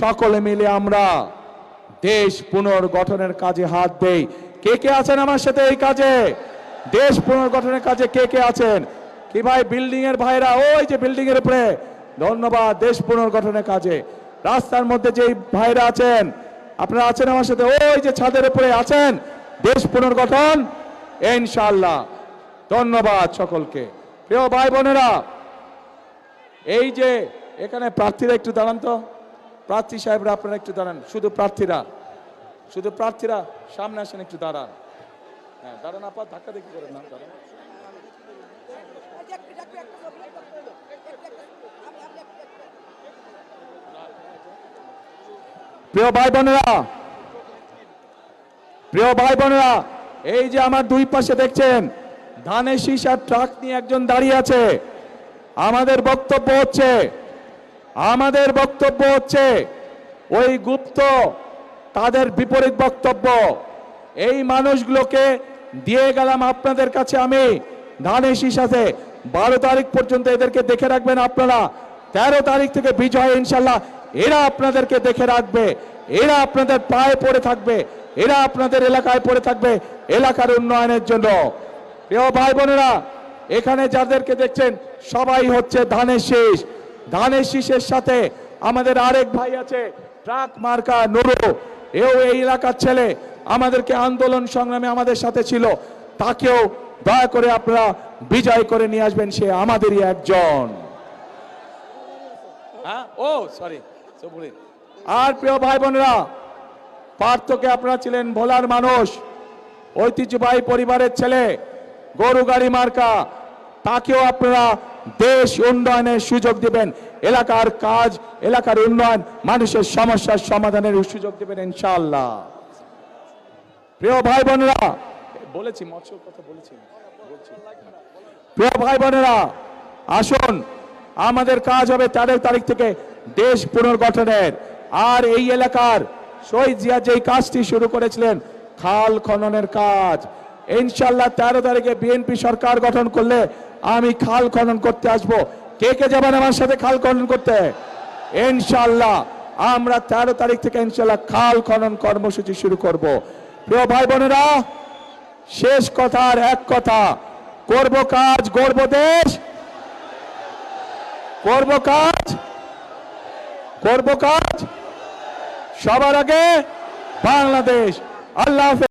সকলে মিলে আমরা দেশ পুনর্গঠনের কাজে হাত দেই। কে কে আছেন আমার সাথে এই কাজে? দেশ পুনর্গঠনের কাজে কে কে আছেন? কি ভাই বিল্ডিং এর ভাইরা? ওই যে বিল্ডিং এর উপরে। ধন্যবাদ, দেশ পুনর্গঠনের কাজে। রাস্তার মধ্যে যে ভাইরা আছেন, আপনারা আছেন আমার সাথে? ওই যে ছাদের উপরে আছেন। দেশ পুনর্গঠন? ইনশাআল্লাহ। ধন্যবাদ সকলকে। প্রিয় ভাই বোনেরা, এই যে এখানে প্রার্থীরা একটু দাঁড়ান তো। প্রার্থী সাহেবরা আপনারা একটু দাঁড়ান। শুধু প্রার্থীরা। শুধু প্রার্থীরা, সামনে আসেন, একটু দাঁড়ান। হ্যাঁ দাঁড়ান আপা, ধাক্কা দেখি করেন না প্রিয় ভাই বোনেরা, প্রিয় ভাই বোনেরা, এই যে আমার দুই পাশে দেখছেন, ধানের শীষ আর ট্রাক নিয়ে একজন দাঁড়িয়ে আছে। আমাদের বক্তব্য হচ্ছে আমাদের বক্তব্য হচ্ছে, ওই গুপ্ত তাদের বিপরীত বক্তব্য। এই মানুষগুলোকে দিয়ে গেলাম আপনাদের কাছে আমি। ধানের আছে বারো তারিখ পর্যন্ত এদেরকে দেখে রাখবেন আপনারা। তেরো তারিখ থেকে বিজয়, ইনশাল্লাহ এরা আপনাদেরকে দেখে রাখবে। এরা আপনাদের পায়ে পড়ে থাকবে। এরা আপনাদের এলাকায় পড়ে থাকবে এলাকার উন্নয়নের জন্য। প্রিয় ভাই বোনেরা, এখানে যাদেরকে দেখছেন, সবাই হচ্ছে ধানের শীষ ধানের শীষের সাথে আমাদের আরেক ভাই আছে ট্রাক মার্কা নুরু। এও এই এলাকার ছেলে। আমাদেরকে আন্দোলন সংগ্রামে আমাদের সাথে ছিল। তাকেও দয়া করে আপনারা বিজয় করে নিয়ে আসবেন সে আমাদেরই একজন। হ্যাঁ? ও সরি আর প্রিয় ভাই বোনেরা পার্থকে আপনারা ছিলেন ভোলার মানুষ ঐতিহ্যবাহী পরিবারের ছেলে গরু গাড়ি মার্কা। তাকেও আপনারা দেশ উন্নয়নের সুযোগ দিবেন। এলাকার কাজ, এলাকার উন্নয়ন, মানুষের সমস্যার সমাধানের সুযোগ দিবেন ইনশাআল্লাহ। প্রিয় ভাই বোনেরা, বলেছি, মৎস্য কথা বলেছি। প্রিয় ভাই বোনেরা, আসুন, আমাদের কাজ হবে তেরো তারিখ থেকে দেশ পুনর্গঠনের। আর এই এলাকার শহীদ জিয়া যেই কাজটি শুরু করেছিলেন, খাল খননের কাজ। ইনশাল্লাহ তেরো তারিখে বিএনপি সরকার গঠন করলে আমি খাল খনন করতে আসব। কে কে যাবেন আমার সাথে খাল খনন করতে? ইনশাল্লাহ আমরা তেরো তারিখ থেকে ইনশাল্লাহ খাল খনন কর্মসূচি শুরু করব। প্রিয় ভাই বোনেরা, শেষ কথার এক কথা। করব কাজ গর্ব দেশ? করব কাজ? করব কাজ? সবার আগে বাংলাদেশ। আল্লাহ।